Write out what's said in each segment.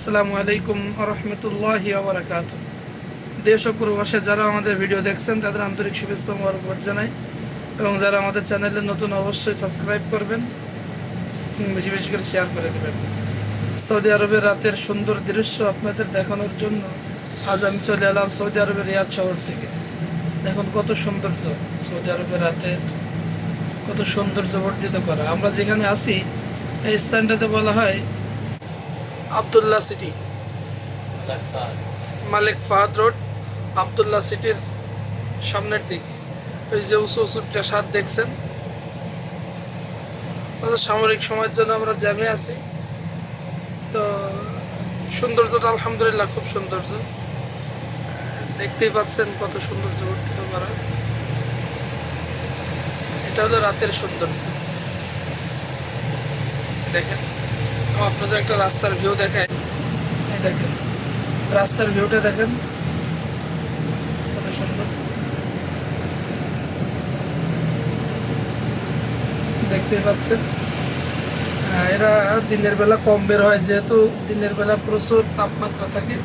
আসসালামু আলাইকুম রহমতুল্লাহ আবরাকাত দেশ ও প্রবাসে যারা আমাদের ভিডিও দেখছেন, তাদের আন্তরিক শুভেচ্ছা মোবারকবাদ জানাই এবং যারা আমাদের চ্যানেলে নতুন অবশ্যই সাবস্ক্রাইব করবেন বেশি বেশি করে শেয়ার করে দেবেন। সৌদি আরবের রাতের সুন্দর দৃশ্য আপনাদের দেখানোর জন্য আজ আমি চলে এলাম সৌদি আরবের রিয়াদ শহর থেকে। এখন কত সৌন্দর্য সৌদি আরবের রাতে, কত সৌন্দর্য বর্ধিত করা। আমরা যেখানে আছি, এই স্থানটাতে বলা হয় Abdullah city. Malik Fahad road, Abdullah সিটির সামনের দিকে। ওই যে উঁচু উঁচু প্রাসাদ দেখছেন। সামরিক সময়ের জন্য আমরা জ্যামে আছি। তো সৌন্দর্যটা আলহামদুলিল্লাহ খুব সৌন্দর্য। দেখতেই পাচ্ছেন কত সৌন্দর্য বর্ধিত করা। এটা হলো রাতের সৌন্দর্য। দেখেন। আপনাদের একটা রাস্তার ভিউ এই দেখেন, রাস্তার ভিউটা দেখেন। কত সুন্দর। দেখতে পাচ্ছেন। এরা দিনের বেলা কম বের হয়, যেহেতু দিনের বেলা প্রচুর তাপমাত্রা থাকে,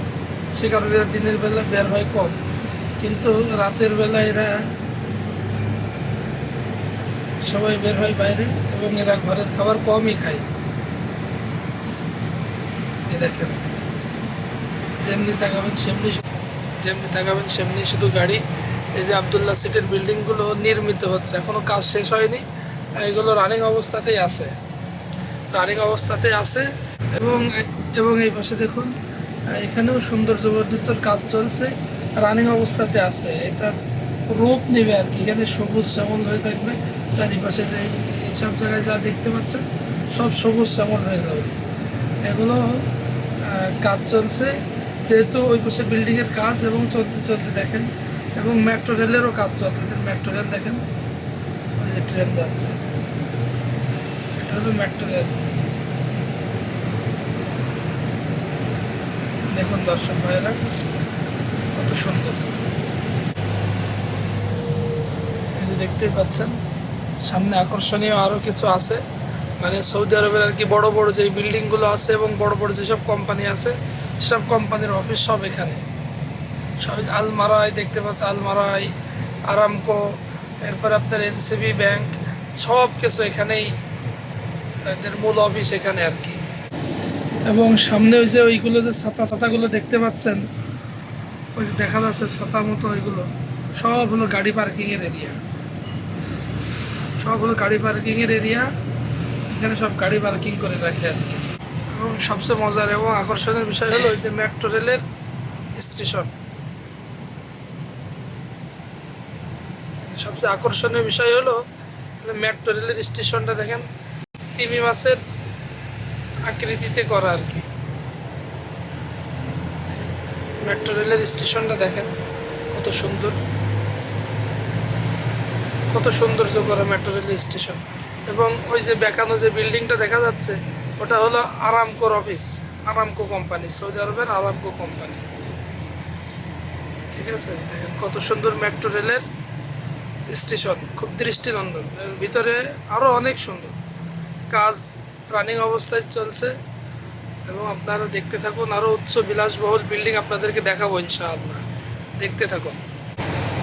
সে কারণে এরা দিনের বেলা বের হয় কম। কিন্তু রাতের বেলা এরা সবাই বের হয় বাইরে এবং এরা ঘরের খাবার কমই খায়। এই দেখেন। যেমনি তাকাবেন সেমনি যেমনি তাকাবেন সেমনি শুধু গাড়ি। এই যে আবদুল্লাহ সিটির বিল্ডিংগুলো নির্মিত হচ্ছে। এখনও কাজ শেষ হয়নি। এগুলো রানিং অবস্থাতেই আছে। রানিং অবস্থাতেই আছে। এবং এবং এই পাশে দেখুন, এখানেও সৌন্দর্য বর্ধিতর কাজ চলছে। রানিং অবস্থাতে আছে। এটা রূপ নেবে আর কি। এখানে সবুজ শ্যামল হয়ে থাকবে। চারিপাশে যে এইসব জায়গায় যা দেখতে পাচ্ছেন, সব সবুজ শ্যামল হয়ে যাবে। এগুলো কাজ চলছে। যেহেতু ওই পাশে বিল্ডিংয়ের কাজ এবং চলতে চলতে দেখেন, এবং মেট্রো রেলেরও কাজ চলছে। মেট্রো রেল দেখেন, ওই যে ট্রেন যাচ্ছে। এটা হলো মেট্রো রেল দেখুন দর্শক ভাইয়েরা, কত সুন্দর। এই যে দেখতেই পাচ্ছেন, সামনে আকর্ষণীয় আরও কিছু আছে। মানে সৌদি আরবের আর কি বড় বড় যে বিল্ডিংগুলো আছে এবং বড় বড় যেসব কোম্পানি আছে সব কোম্পানির অফিস সব এখানে। সব আলমারাই দেখতে পাচ্ছেন আলমারাই, আরামকো, এরপর আপনার এনসিবি ব্যাংক, সব কিছু এখানেই এদের মূল অফিস এখানে আর কি। এবং সামনে ওই যে ওইগুলো যে ছাতা, ছাতাগুলো দেখতে পাচ্ছেন, ওই যে দেখা যাচ্ছে ছাতা মতো ওইগুলো সব হলো গাড়ি পার্কিংয়ের এরিয়া সব হলো গাড়ি পার্কিংয়ের এরিয়া এখানে সব গাড়ি পার্কিং করে রাখে আর এবং সবচেয়ে মজার এবং আকর্ষণের বিষয় হলো যে মেট্রো রেলের স্টেশন। সবচেয়ে আকর্ষণীয় বিষয় হলো মেট্রো রেলের স্টেশনটা দেখেন, তিমি মাছের আকৃতিতে করা আর কি। মেট্রো রেলের স্টেশনটা দেখেন, কত সুন্দর। কত সৌন্দর্য করা মেট্রো রেলের স্টেশন। এবং ওই যে বেকানো যে বিল্ডিংটা দেখা যাচ্ছে, ওটা হলো আরামকোর অফিস আরামকো কোম্পানি সৌদি আরবের আরামকো কোম্পানি ঠিক আছে? দেখেন কত সুন্দর মেট্রো রেলের স্টেশন খুব দৃষ্টিনন্দন। এর ভিতরে আরও অনেক সুন্দর। কাজ রানিং অবস্থায় চলছে এবং আপনারা দেখতে থাকুন আরও উচ্চ বিলাসবহুল বিল্ডিং আপনাদেরকে দেখাবো ইনশাআল্লাহ। দেখতে থাকুন।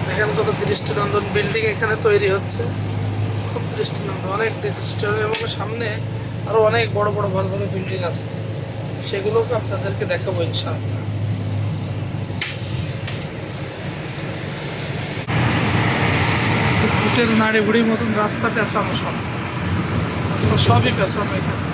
দেখেন কত দৃষ্টিনন্দন বিল্ডিং এখানে তৈরি হচ্ছে। খুব দৃষ্টিনন্দন অনেক দৃষ্টিনন্দন এবং সামনে আরও অনেক বড় বড় ভালো ভালো বিল্ডিং আছে। সেগুলোকে আপনাদেরকে দেখাবো ইচ্ছা হোটেল নাড়ি বুড়ির মতন রাস্তা পেঁচানো সব। রাস্তা সবই পেঁচানো এখানে।